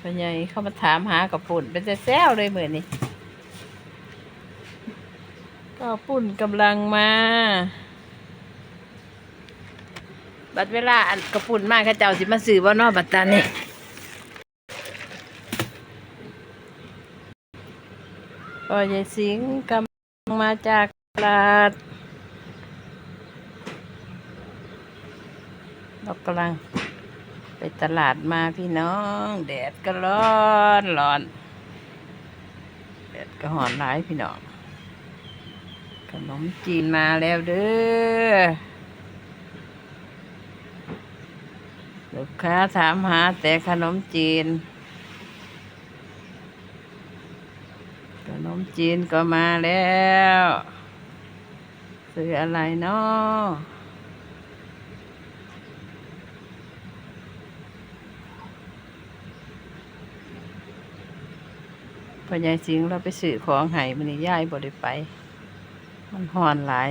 พ่อใหญ่เข้ามาถามหากระปุ่นเป็นแซวเลยเหมือนนี่ก็ปุ่นกำลังมา บัดเวลาอันกระปุ่นมากข้าเจ้าสิมาซื้อว่านอบัดตานี่พ่อใหญ่สิงกำลังมาจากตลาดเรากำลัง ไปตลาดมาพี่น้อง แดดก็ร้อนร้อน แดดก็หอนร้ายพี่น้อง ขนมจีนมาแล้วเด้อลูกค้าถามหาแต่ขนมจีน ขนมจีนก็มาแล้ว ซื้ออะไรเนาะ พ่อใหญ่สิงเราไปซื้อของไห้มันนี่ย่ายบ่ได้ไป มันหอนหลาย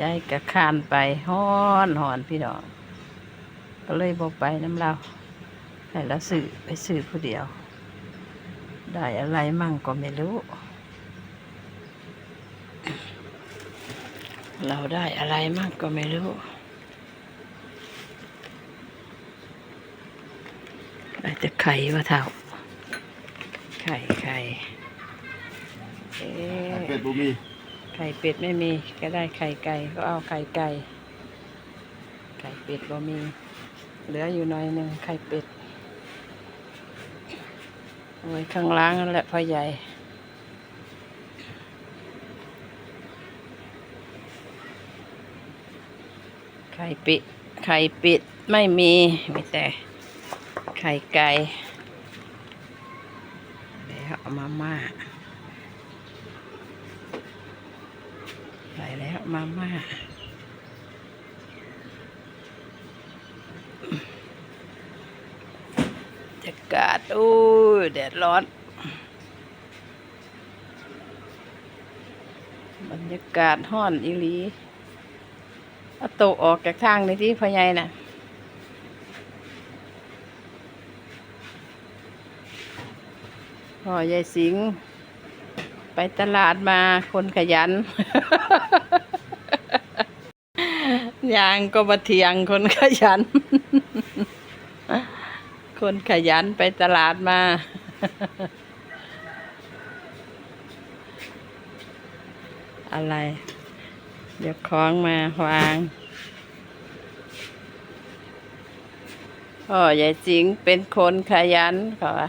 ยายกระคานไปหอนหอนพี่น้องก็เลยบอกไปน้ำเราให้เราสื่อไปสื่อผู้เดียว ได้อะไรมั่งก็ไม่รู้ เราได้อะไรมั่งก็ไม่รู้ได้แต่ไข่วะเท่า ไข่ไข่เอ๊ะเป็ดบุมีไข่เป็ดไม่มี ก็ได้ไข่ไก่ก็เอาไข่ไก่ ไข่เป็ดบ่มี เหลืออยู่หน่อยหนึ่งไข่เป็ดเอาไว้ข้างล่างนั่นแหละพ่อใหญ่ไข่เป็ดไข่เป็ดไม่มีมีแต่ไข่ไก่แล้วเอา มาม่าใส่แล้วมาม่าบรรยากาศโอ้ยแดดร้อน บรรยากาศห้อนอีหลีเอาโตออกจากทางในที่พ่อใหญ่น่ะ พ่อใหญ่สิง ไปตลาดมาคนขยัน ยางก็มาเถียงคนขยัน คนขยันไปตลาดมา อะไร เดี๋ยวของมาวางพ่อใหญ่สิงเป็นคนขยันเขาว่า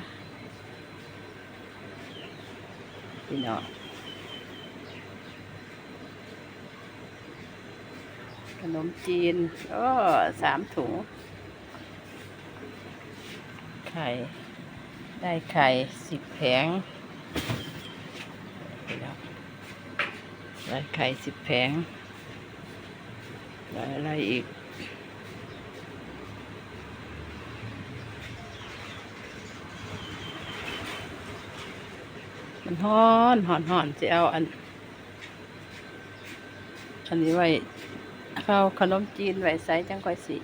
พี่น้องขนมจีนโอ้สามถุง ไข่ ได้ไข่สิบแผงได้ไข่สิบแผงได้อะไรอีก มันฮ้อนหอนหอนจะเอาอัน อันนี้ไว้เข้าขนมจีนไว้ใส่จังค่อยสิ